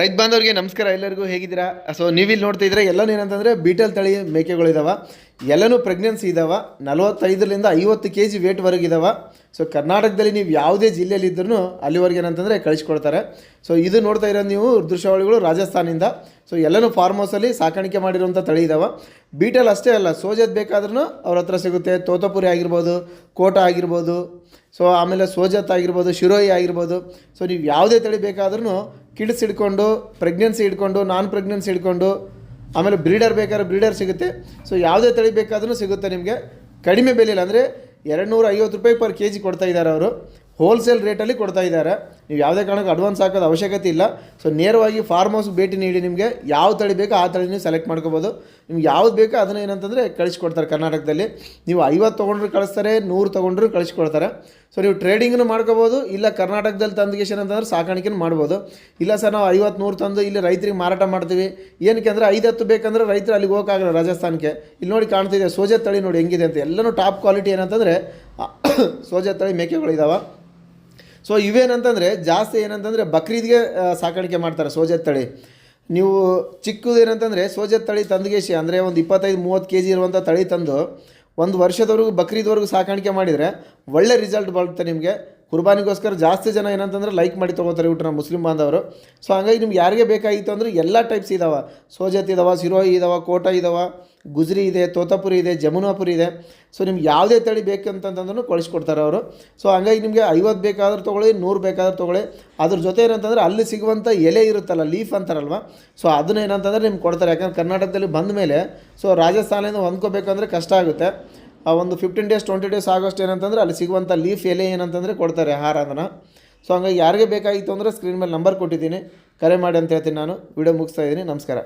ರೈತ ಬಾಂಧವ್ರಿಗೆ ನಮಸ್ಕಾರ ಎಲ್ಲರಿಗೂ ಹೇಗಿದ್ದೀರಾ? ಸೊ ನೀವಿಲ್ಲಿ ನೋಡ್ತಾ ಇದ್ರೆ ಎಲ್ಲನೂ ಏನಂತಂದರೆ ಬೀಟಲ್ ತಳಿ ಮೇಕೆಗಳಿದಾವ. ಎಲ್ಲನೂ ಪ್ರೆಗ್ನೆನ್ಸಿ ಇದ್ದಾವೆ ನಲವತ್ತೈದರಿಂದ ಐವತ್ತು ಕೆ ಜಿ ವೇಟ್ವರೆಗೆ ಇದಾವ. ಸೊ ಕರ್ನಾಟಕದಲ್ಲಿ ನೀವು ಯಾವುದೇ ಜಿಲ್ಲೆಯಲ್ಲಿ ಇದ್ರೂ ಅಲ್ಲಿವರೆಗೆ ಏನಂತಂದರೆ ಕಳಿಸ್ಕೊಡ್ತಾರೆ. ಸೊ ಇದು ನೋಡ್ತಾ ಇರೋದು ನೀವು ದೃಶ್ಯಾವಳಿಗಳು ರಾಜಸ್ಥಾನಿಂದ. ಸೊ ಎಲ್ಲನೂ ಫಾರ್ಮ್ ಹೌಸಲ್ಲಿ ಸಾಕಾಣಿಕೆ ಮಾಡಿರುವಂಥ ತಳಿ ಇದಾವೆ. ಬೀಟಲ್ ಅಷ್ಟೇ ಅಲ್ಲ, ಸೋಜದ್ ಬೇಕಾದ್ರೂ ಅವ್ರ ಹತ್ರ ಸಿಗುತ್ತೆ. ತೋತಪುರಿ ಆಗಿರ್ಬೋದು, ಕೋಟ ಆಗಿರ್ಬೋದು. ಸೊ ಆಮೇಲೆ ಸೋಜತ್ ಆಗಿರ್ಬೋದು, ಶಿರೋಯಿ ಆಗಿರ್ಬೋದು. ಸೊ ನೀವು ಯಾವುದೇ ತಳಿ ಬೇಕಾದ್ರೂ ಕಿಡ್ಸ್ ಹಿಡ್ಕೊಂಡು ಪ್ರೆಗ್ನೆನ್ಸಿ ಹಿಡ್ಕೊಂಡು ನಾನ್ ಪ್ರೆಗ್ನೆನ್ಸಿ ಹಿಡ್ಕೊಂಡು, ಆಮೇಲೆ ಬ್ರೀಡರ್ ಬೇಕಾದ್ರೆ ಬ್ರೀಡರ್ ಸಿಗುತ್ತೆ. ಸೊ ಯಾವುದೇ ತಳಿ ಬೇಕಾದ್ರೂ ಸಿಗುತ್ತೆ ನಿಮಗೆ. ಕಡಿಮೆ ಬೆಲೆಯಲ್ಲಿ ಅಂದರೆ ಎರಡು ನೂರ ಐವತ್ತು ರೂಪಾಯಿ ಪರ್ ಕೆ ಜಿ ಕೊಡ್ತಾ ಇದ್ದಾರೆ ಅವರು. ಹೋಲ್ಸೇಲ್ ರೇಟಲ್ಲಿ ಕೊಡ್ತಾ ಇದ್ದಾರೆ. ನೀವು ಯಾವುದೇ ಕಾರಣಕ್ಕೆ ಅಡ್ವಾನ್ಸ್ ಹಾಕೋದು ಅವಶ್ಯಕತೆ ಇಲ್ಲ. ಸೊ ನೇರವಾಗಿ ಫಾರ್ಮ್ ಹೌಸ್ ಭೇಟಿ ನೀಡಿ ನಿಮಗೆ ಯಾವ ತಳಿ ಬೇಕೋ ಆ ತಳಿ ಸೆಲೆಕ್ಟ್ ಮಾಡ್ಕೋಬೋದು. ನಿಮ್ಗೆ ಯಾವ್ದು ಬೇಕೋ ಅದನ್ನ ಏನಂತಂದರೆ ಕಳಿಸ್ಕೊಡ್ತಾರೆ ಕರ್ನಾಟಕದಲ್ಲಿ. ನೀವು ಐವತ್ತು ತೊಗೊಂಡ್ರು ಕಳಿಸ್ತಾರೆ, ನೂರು ತೊಗೊಂಡ್ರು ಕಳಿಸ್ಕೊಡ್ತಾರೆ. ಸೊ ನೀವು ಟ್ರೇಡಿಂಗ್ನು ಮಾಡ್ಕೋಬೋದು, ಇಲ್ಲ ಕರ್ನಾಟಕದಲ್ಲಿ ತಂದಿಗೇಶನ್ ಅಂತಂದ್ರೆ ಸಾಕಾಣಿಕೆನೂ ಮಾಡ್ಬೋದು. ಇಲ್ಲ ಸರ್, ನಾವು ಐವತ್ತು, ನೂರು ತಂದು ಇಲ್ಲಿ ರೈತರಿಗೆ ಮಾರಾಟ ಮಾಡ್ತೀವಿ. ಏನಕ್ಕೆ ಅಂದರೆ ಐದು ಹತ್ತು ಬೇಕಂದ್ರೆ ರೈತರು ಅಲ್ಲಿಗೆ ಹೋಗೋಕ್ಕಾಗಲ್ಲ ರಾಜಸ್ಥಾನಕ್ಕೆ. ಇಲ್ಲಿ ನೋಡಿ ಕಾಣ್ತಿದೆ, ಸೋಜೆ ತಳಿ ನೋಡಿ ಹೆಂಗಿದೆ ಅಂತ. ಎಲ್ಲನೂ ಟಾಪ್ ಕ್ವಾಲಿಟಿ ಏನಂತಂದರೆ ಸೋಜೆ ತಳಿ ಮೇಕೆಗಳಿದಾವೆ ಸೊ ಇವೇನಂತಂದರೆ, ಜಾಸ್ತಿ ಏನಂತಂದರೆ, ಬಕ್ರೀದ್ಗೆ ಸಾಕಾಣಿಕೆ ಮಾಡ್ತಾರೆ ಸೋಜೆ ತಳಿ. ನೀವು ಚಿಕ್ಕದು ಏನಂತಂದರೆ ಸೋಜತ್ ತಳಿ ತಂದುಗೇಶಿ, ಅಂದರೆ ಒಂದು ಇಪ್ಪತ್ತೈದು, ಮೂವತ್ತು ಕೆ ಜಿ ಇರುವಂಥ ತಳಿ ತಂದು, ಒಂದು ವರ್ಷದವರೆಗೂ, ಬಕ್ರೀದ್ವರೆಗೂ ಸಾಕಾಣಿಕೆ ಮಾಡಿದರೆ, ಒಳ್ಳೆ ರಿಸಲ್ಟ್ ಬರುತ್ತೆ ನಿಮಗೆ. ಕುರ್ಬಾನಿಗೋಸ್ಕರ ಜಾಸ್ತಿ ಜನ ಏನಂತಂದ್ರೆ ಲೈಕ್ ಮಾಡಿ ತೊಗೋತಾರೆ ಇವ್ರು ನಮ್ಮ ಮುಸ್ಲಿಂ ಬಾಂಧವರು. ಸೊ ಹಂಗಾಗಿ ನಿಮ್ಗೆ ಯಾರಿಗೆ ಬೇಕಾಗಿತ್ತು ಅಂದರೆ ಎಲ್ಲ ಟೈಪ್ಸ್ ಇದಾವೆ. ಸೋಜತ್ ಇದಾವೆ, ಸಿರೋಹಿ ಇದಾವೆ, ಕೋಟ ಇದಾವೆ, ಗುಜ್ರಿ ಇದೆ, ತೋತಾಪುರಿ ಇದೆ, ಜಮುನಾಪುರಿ ಇದೆ. ಸೊ ನಿಮ್ಗೆ ಯಾವುದೇ ತಳಿ ಬೇಕಂತಂದ್ರೂ ಕಳಿಸ್ಕೊಡ್ತಾರೆ ಅವರು. ಸೊ ಹಂಗಾಗಿ ನಿಮಗೆ ಐವತ್ತು ಬೇಕಾದ್ರೂ ತೊಗೊಳ್ಳಿ, ನೂರು ಬೇಕಾದ್ರೂ ತೊಗೊಳ್ಳಿ. ಅದ್ರ ಜೊತೆ ಏನಂತಂದ್ರೆ ಅಲ್ಲಿ ಸಿಗುವಂಥ ಎಲೆ ಇರುತ್ತಲ್ಲ ಲೀಫ್ ಅಂತಾರಲ್ವ? ಸೊ ಅದನ್ನ ಏನಂತಂದ್ರೆ ನಿಮ್ಗೆ ಕೊಡ್ತಾರೆ. ಯಾಕಂದ್ರೆ ಕರ್ನಾಟಕದಲ್ಲಿ ಬಂದ ಮೇಲೆ ಸೊ ರಾಜಸ್ಥಾನದಿಂದ ಹೊಂದ್ಕೋಬೇಕಂದ್ರೆ ಕಷ್ಟ ಆಗುತ್ತೆ. ಆ ಒಂದು ಫಿಫ್ಟೀನ್ ಡೇಸ್ ಟ್ವೆಂಟಿ ಡೇಸ್ ಆಗೋಷ್ಟು ಏನಂತಂದ್ರೆ ಅಲ್ಲಿ ಸಿಗುವಂಥ ಲೀಫ್ ಎಲೆ ಏನಂತಂದರೆ ಕೊಡ್ತಾರೆ ಹಾರ ಅದನ್ನು. ಸೊ ಹಂಗಾಗಿ ಯಾರಿಗೆ ಬೇಕಾಗಿತ್ತು ಅಂದರೆ ಸ್ಕ್ರೀನ್ ಮೇಲೆ ನಂಬರ್ ಕೊಟ್ಟಿದ್ದೀನಿ. ಕರೆ ಮಾಡಿ ಅಂತ ಹೇಳ್ತೀನಿ ನಾನು. ವಿಡಿಯೋ ಮುಗಿಸ್ತಾ ಇದ್ದೀನಿ. ನಮಸ್ಕಾರ.